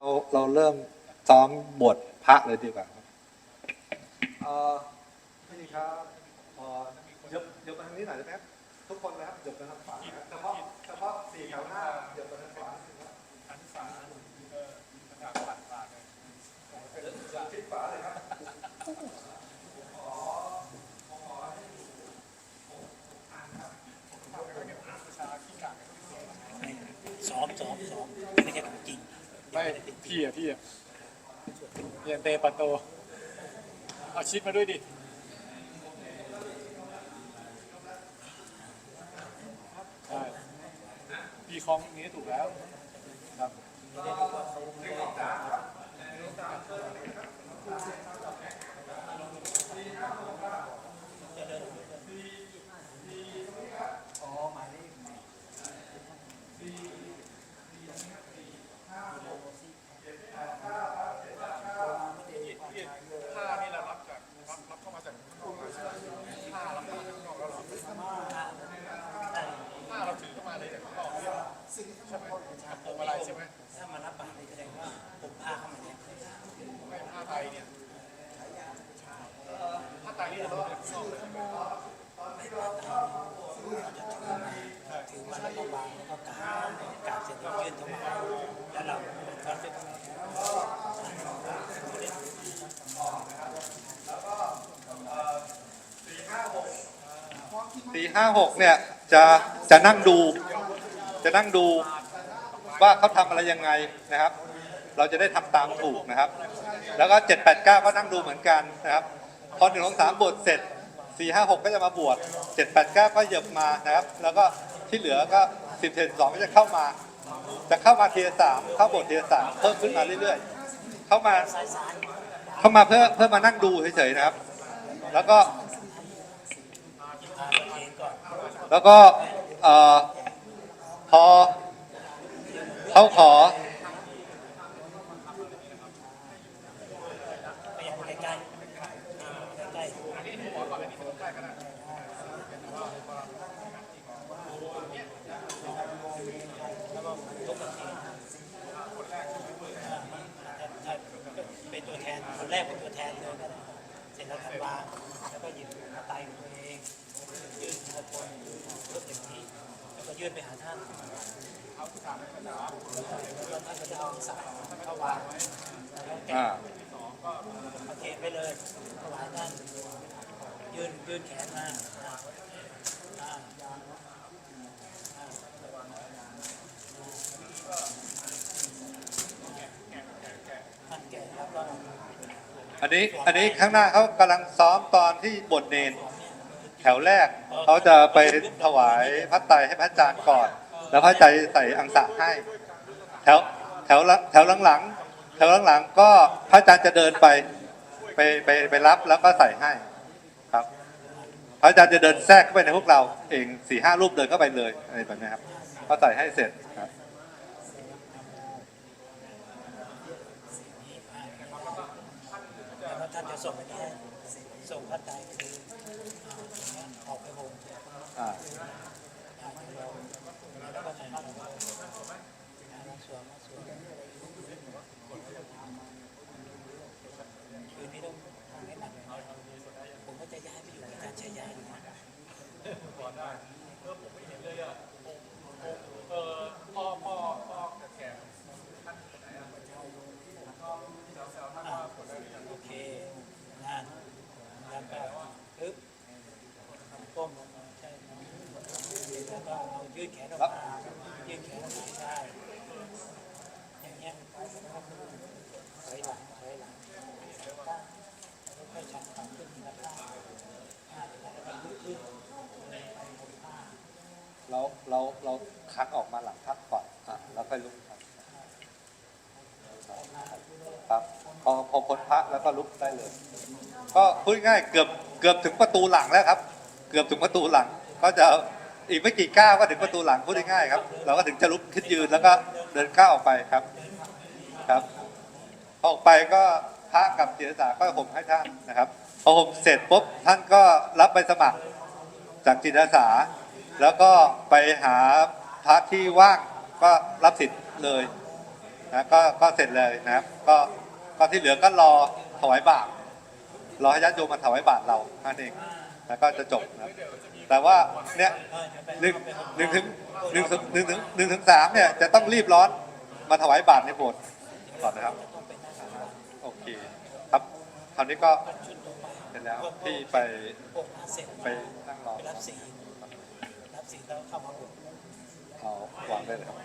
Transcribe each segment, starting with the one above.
เราเราเริ่มซ้อมบทพระเลยดีกว่าครับเอ่อพี่ครับเอ่อยกยกมาทางนี้หน่อยได้ไหมครับทุกคนนะครับยกมาทางขวานะครับเฉพาะเฉพาะสี่แถวหน้ายกมาทางขวานะครับหันขวาเออทางขวาขวาเลยชิดขวาเลยครับ ซ้อมซ้อมซ้อมไม่ใช่ของจริง ไม่พี่อะพี่อะเรียนเตะประตูเอาชิดมาด้วยดิใช่พี่คล้องอย่างนี้ถูกแล้วครับ ผ้านี่เรารับจากรับรับเข้ามาจากข้างนอกใช่ไหมผ้ารับมาจากข้างนอกแล้วเหรอผ้าเราถือเข้ามาเลยจากข้างนอก ใช่ไหมใช่ไหมพวงมาลัยใช่ไหมถ้ามารับบาตรนี่แสดงว่าผมพาเข้ามาเนี่ยไม่ผ้าไทยเนี่ยผ้าไทยนี่เราต้องจากข้างนอกเลยใช่ไหมถือมาแล้วก็วางแล้วก็กราบกราบเสร็จก็ยื่นถวายแล้วเราก็เป็นสี่ห้าหกเนี่ยจะจะนั่งดู จะนั่งดูว่าเขาทำอะไรยังไงนะครับ เราจะได้ทำตามถูกนะครับ แล้วก็เจ็ดแปดเก้าก็นั่งดูเหมือนกันนะครับ พอหนึ่งของสามบทเสร็จสี่ห้าหกก็จะมาบวชเจ็ดแปดเก้าก็เหยียบมานะครับ แล้วก็ที่เหลือก็สิบเจ็ดสองก็จะเข้ามา จะเข้ามาเทียสามเข้าบทเทียสามเพิ่มขึ้นมาเรื่อยๆ เข้ามาเข้ามาเพื่อเพื่อมานั่งดูเฉยๆนะครับ แล้วก็ แล้วก็เอ่อ พอเขาขอไปยังใกล้ใกล้ๆใกล้แล้วก็ยกมือทีเป็นตัวแทนคนแรกเป็นตัวแทนเลยก็ได้เสร็จแล้วธันวาแล้วก็หยิบกระไตของตัวเองยื่นทีละคนยกอง ก็ยื่นไปหาท่านเอาสามแล้วก็ท่านก็จะเอาสายเข้าวางไว้แล้วแกะอ่าประเคนไปเลยถวายท่าน ยื่นยื่นแขนมาอ่าอ่าอ่าท่านแก่แล้วก็ อันนี้อันนี้ข้างหน้าเขากำลังซ้อมตอนที่บทเนน แถวแรกเขาจะไปถวายพระไตรให้พระอาจารย์ก่อน แล้วพระอาจารย์ใส่อังสะให้ แถวแถวละแถวหลังๆแถวหลังๆก็พระอาจารย์จะเดินไปไปไปไปรับแล้วก็ใส่ให้ครับ พระอาจารย์จะเดินแทรกเข้าไปในพวกเราเองสี่ห้ารูปเดินเข้าไปเลยอะไรแบบนี้ครับก็ใส่ให้เสร็จครับแล้วก็ท่านจะส่งไปให้ส่งพระไตรคื ออ่าอย่ายออกไปโฮมอ่าอ่าแล้ยาองเราอ่ามาสวมมาสวมคืนนี้ต้องทำให้หนักเลยผมก็จะย้ายไปอยู่กับอาจารย์ชัยยาอยู่นะเออพ่อพ่อพ่อแก่ โอเคนั่นแล้วก็ปึ๊บก้มลงมาใช่แล้วก็เอา ยืดแขนออกมายืดแขนออกมาใช่อย่างเงี้ยถอยหลังถอยหลังตั้งแล้วค่อยชันขาขึ้นทีละข้างอ่าแล้วก็ลุกขึ้นไปบนผ้าเราเราเราคัดออกมาหลังพักก่อนอะแล้วค่อยลุกครับครับพอพอพ้นพระแล้วก็ลุกได้เลย ก็พูดง่ายๆเกือบเกือบถึงประตูหลังแล้วครับ เกือบถึงประตูหลังก็จะ อีกไม่กี่ก้าวก็ถึงประตูหลังพูดง่ายๆครับ เราก็ถึงจะลุกขึ้นยืนแล้วก็เดินก้าวออกไปครับครับพอออกไปก็พระกับจิตอาสาก็ห่มให้ท่านนะครับพอห่มเสร็จปุ๊บท่านก็รับใบสมัครจากจิตอาสาแล้วก็ไปหาพระที่ว่างก็รับสิทธิ์เลยนะก็ก็เสร็จเลยนะครับ ก็ก็ที่เหลือก็รอถวายบาตรรอให้ญาติโยมมาถวายบาตรเรานั่นเอง แล้วก็จะจบนะครับ แต่ว่าเนี่ยหนึ่งหนึ่งถึงหนึ่งถึงหนึ่งถึงหนึ่งถึงสามเนี่ยจะต้องรีบร้อนมาถวายบาตรในโบสถ์ก่อนนะครับโอเคครับคราวนี้ก็เสร็จแล้วที่ไปพวกมาเสร็จไปนั่งรอไปรับสีลรับสีลแล้วเข้ามาบวชเอาวางได้เลยครับ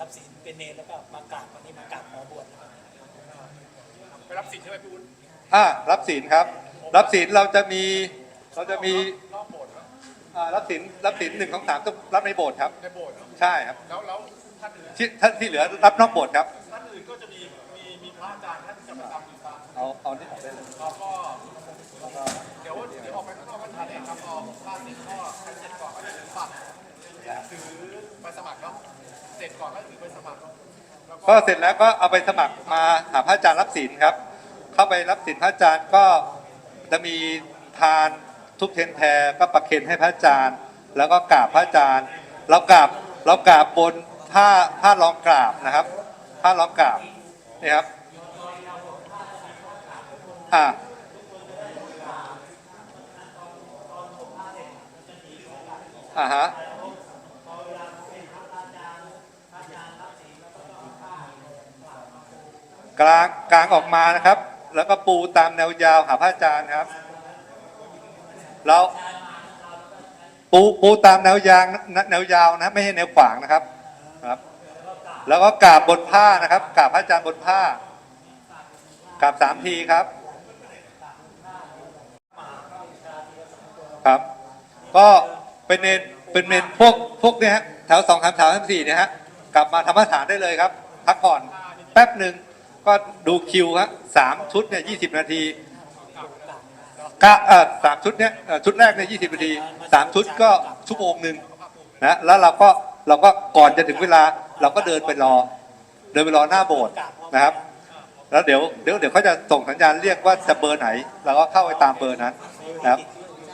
รับสีลเป็นเนรแล้วก็มากราบวันนี้มากราบขอบวชนะครับไปรับสิทธิ์ใช่ไหมพี่วุฒิอ่ารับศีลครับ รับศีลเราจะมี เราจะมีรอบโบสถ์เหรออ่ารับศีลรับศีลหนึ่งของสามต้องรับในโบสถ์ครับ ในโบสถ์เหรอใช่ครับแล้วแล้วท่านอื่นที่ท่านที่เหลือรับนอกโบสถ์ครับ ท่านอื่นก็จะมีมีมีพระอาจารย์ท่านจะประจำอยู่ตามเอาเอาที่ออกได้เลยเราก็เดี๋ยวเดี๋ยวออกไปข้างนอกก็ทานเองครับเอาผ้าสิบข้อใครเสร็จก่อนก็ถือบัตรถือไปสมัครเนาะเสร็จก่อนก็ถือไปสมัครแล้วก็เสร็จแล้วก็เอาไปสมัครมาหาพระอาจารย์รับศีลครับ เข้าไปรับศีลพระอาจารย์ก็จะมีทาน ทุกเทียนแพรก็ประเคนให้พระอาจารย์ แล้วก็กราบพระอาจารย์เรากราบเรากราบบนผ้าผ้ารองกราบนะครับผ้ารองกราบนี่ครับอ่าอ่าฮะกลางกลางออกมานะครับ แล้วก็ปูตามแนวยาวหาพระอาจารย์ครับ แล้วปูปูตามแนวยางแนวยาวนะไม่ใช่แนวขวางนะครับครับ แล้วก็กราบบนผ้านะครับกราบพระอาจารย์บนผ้ากราบสามทีครับ ครับ ก็เป็นเนนเป็นเมนพวกพวกเนี้ยฮะแถวสองสามสามสามสี่เนี่ยฮะกลับมาธรรมฐานได้เลยครับ พักผ่อนแป๊บหนึ่งก็ดูคิวฮะสามชุดเนี่ยยี่สิบนาที กะเออสามชุดเนี้ยเอ่อชุดแรกเนี่ยยี่สิบนาทีสามชุดก็ชั่วโมงหนึ่งนะแล้วเราก็เราก็ก่อนจะถึงเวลา เราก็เดินไปรอ เดินไปรอหน้าโบสถ์นะครับ แล้วเดี๋ยวเดี๋ยวเดี๋ยวเขาจะส่งสัญญาณเรียกว่าจะเบอร์ไหน เราก็เข้าไปตามเบอร์นั้นนะครับ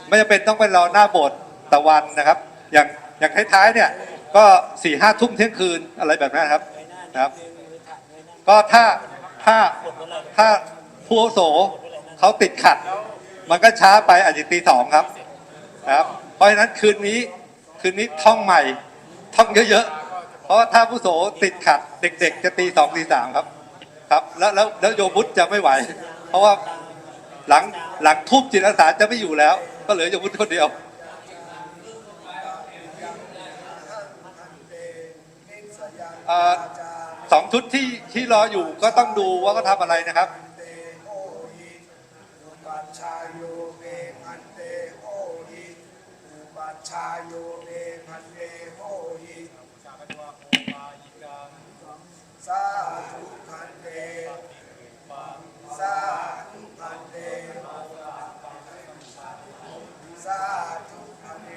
ไม่จำเป็นต้องไปรอหน้าโบสถ์ตะวันนะครับ อย่างอย่างท้ายๆเนี่ยก็สี่ห้าทุ่มเที่ยงคืนอะไรแบบนั้นครับนะครับ ก็ถ้าถ้าถ้าผู้อาวุโสเขาติดขัด มันก็ช้าไปอาจจะตีสองครับครับ เพราะฉะนั้นคืนนี้คืนนี้ท่องใหม่ ท่องเยอะๆ เพราะว่าถ้าผู้โสติดขัด เด็ก ๆ จะตีสองตีสามครับ ครับ แล้วแล้วแล้วโยบุตจะไม่ไหว เพราะว่าหลังหลังทุบจิตอาสาจะไม่อยู่แล้ว ก็เหลือโยบุตคนเดียวสองชุดที่ที่รออยู่ก็ต้องดูว่าเขาทำอะไรนะครับ โยเมพันเตโหหิสาธุพันเตสาธุพันเตสาธุพันเต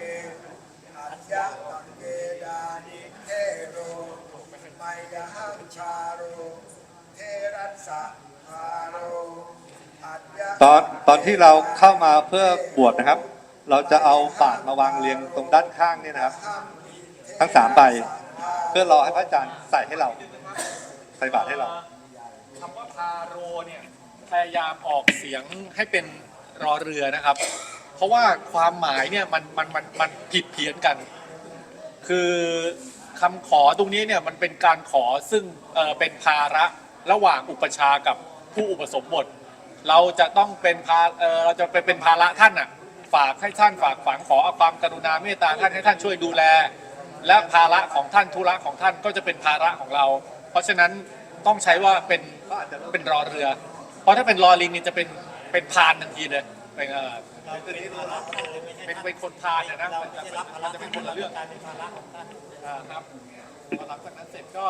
อัจยะตังเกดานิเทโรไมยหังชาโร เทรัสสะพาโรตอนตอนที่เราเข้ามาเพื่อบวชนะครับ เราจะเอาบาตรมาวางเรียงตรงด้านข้างเนี่ยนะครับ ทั้งสามใบ เพื่อรอให้พระอาจารย์ใส่ให้เรา ใส่บาตรให้เราคำว่าพาโรเนี่ยพยายามออกเสียงให้เป็นรอเรือนะครับ เพราะว่าความหมายเนี่ยมันมันมันมันผิดเพี้ยนกัน คือคำขอตรงนี้เนี่ยมันเป็นการขอซึ่งเอ่อเป็นภาระระหว่างอุปชฌาย์กับผู้อุปสมบท เราจะต้องเป็นภาเอ่อเราจะไปเป็นภาระท่านอะ ฝากให้ท่านฝากฝังขออความกรุณาเมตตาท่านให้ท่านช่วยดูแล และภาระของท่านธุระของท่านก็จะเป็นภาระของเรา เพราะฉะนั้นต้องใช้ว่าเป็นเป็นรอเรือ เพราะถ้าเป็นรอลิงนี่จะเป็นเป็นพานทันทีเลยเป็นเอ่อเป็นเป็นคนพานนะนะมันจะเป็นมันจะเป็นคนละเรื่องกายเป็นภาระของท่านอ่าครับพอหลังจากนั้นเสร็จก็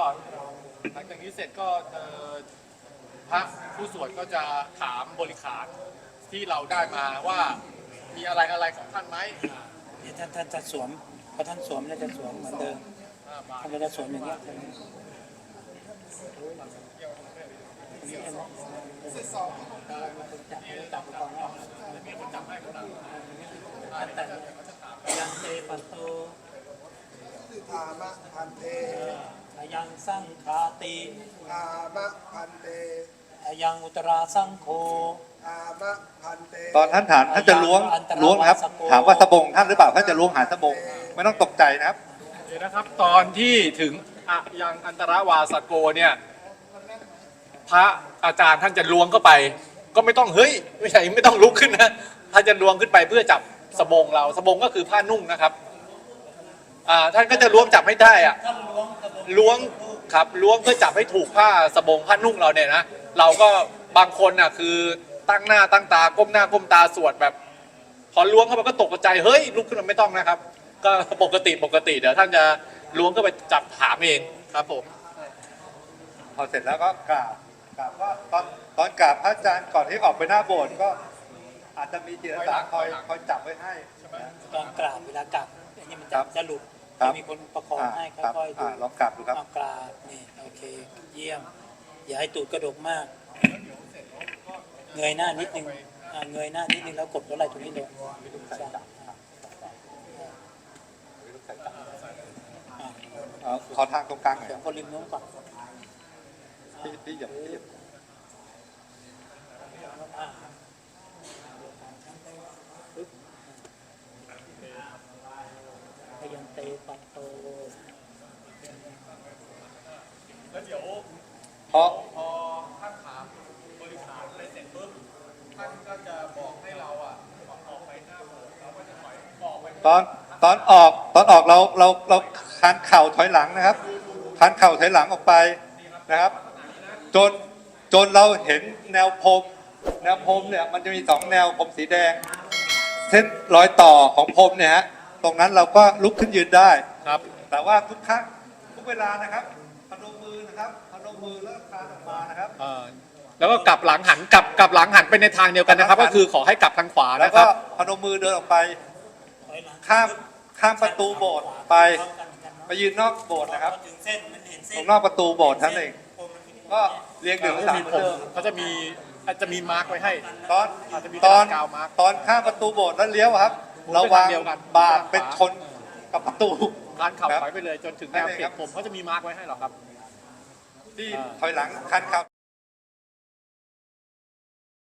หลังจากนี้เสร็จก็เอ่อพระผู้สวดก็จะถามบริขารที่เราได้มาว่า มีอะไรอะไรของท่านไหมเดี๋ยวท่านท่านจะสวมพอท่านสวมแล้วจะสวมเหมือนเดิมอ่ามาท่านก็จะสวมอย่างเงี้ยจับจับก่อนว่าแต่ยังเตปัตโตธามะพันเตไออายังสังขาติอามะพันเตอายังอุตราสังโฆอามะพันเตตอนท่านถามท่านจะล้วงล้วงนะครับ ถามว่าสบงท่านหรือเปล่าท่านจะล้วงหาสบงไม่ต้องตกใจนะครับเดี๋ยวนะครับ ตอนที่ถึงอะยังอันตรวาสโกเนี่ย พระอาจารย์ท่านจะล้วงเข้าไป ก็ไม่ต้องเฮ้ยไม่ใช่ไม่ต้องลุกขึ้นนะท่านจะล้วงขึ้นไปเพื่อจับสบงเราสบงก็คือผ้านุ่งนะครับอ่าท่านก็จะล้วงจับไม่ได้อะท่านล้วงกระบอกล้วงครับล้วงเพื่อจับให้ถูกผ้าสบงผ้านุ่งเราเนี่ยนะเราก็บางคนน่ะคือ ตั้งหน้าตั้งตาก้มหน้าก้มตาสวดแบบ พอล้วงเข้าไปก็ตกใจเฮ้ยลุกขึ้นมาไม่ต้องนะครับ ก็ปกติปกติเดี๋ยวท่านจะล้วงเข้าไปจับถามเองครับผมพอเสร็จแล้วก็กราบกราบก็ตอนตอนกราบพระอาจารย์ก่อนที่ออกไปหน้าโบสถ์ก็ อาจจะมีจิตอาสาคอยคอยจับไว้ให้ ตอนกราบเวลากราบอันนี้มันครัจะบจะหลุดครับ จะมีคนประคองอ่าให้ครับค่อยๆดูอ่าลองกราบดูครับ เอากราบนี่โอเค เยี่ยม อย่าให้ตูดกระดกมาก เงยหน้านิดนึงอ่าเงยหน้านิดนึงแล้วกดหัวไหล่ตรงนี้ลงใช่อ่าเอาขอทางตรงกลางหน่อยเดี๋ยวคนริมโน้นก่อนพี่พี่หยับพี่หยับอ่าพยันเตปัตโตแล้วเดี๋ยวเพราะ พอท่านถามบริหารอะไรเสร็จปุ๊บ ท่านก็จะบอกให้เราอะออกไปหน้าโบสถ์เราก็จะถอยออกไปตอนตอนออกตอนออกเราเราเราคันเข่าถอยหลังนะครับคันเข่าถอยหลังออกไปนะครับ จนจนเราเห็นแนวพรมแนวพรมเนี่ยมันจะมีสองแนวพรมสีแดง เส้นรอยต่อของพรมเนี่ยฮะตรงนั้นเราก็ลุกขึ้นยืนได้ครับ แต่ว่าทุกครั้งทุกเวลานะครับพนมมือนะครับพนมมือแล้วคลานออกมานะครับเอ่อ แล้วก็กลับหลังหันกลับกลับหลังหันไปในทางเดียวกันนะครับกลับหลัก็งหันคือขอให้กลับทางขวาแล้วนะคก็รับ พนมมือเดินออกไปถอยหลังข้ามข้ามประตูโบสถ์ไปพร้อมกันเหมือนกันเนอะไปยืนนอกโบสถ์นะครับพอถึงเส้นมันเห็นตเส้รนงนอกประตูโบสถ์ท่านเองพรมมันขึ้นก็เรียงหนึ่งเขาสาจะมมีเหมือนผมเดิมเขาจะมีอาจจะมีมาร์กไว้ให้ ตอนอาจจะมีตอนกาวมาร์กตอนข้ามประตูโบสถ์แล้วเลี้ยวอะครับเราวางเดียวกัน บาทเป็นชนกับประตู ร้านขับครับ ถอยไปเลยจนถึงแนวได้เลยเขครัตบผมเขาจะมีมาร์กไว้ให้หรอครับ ที่อ่าถอยหลังคันขับ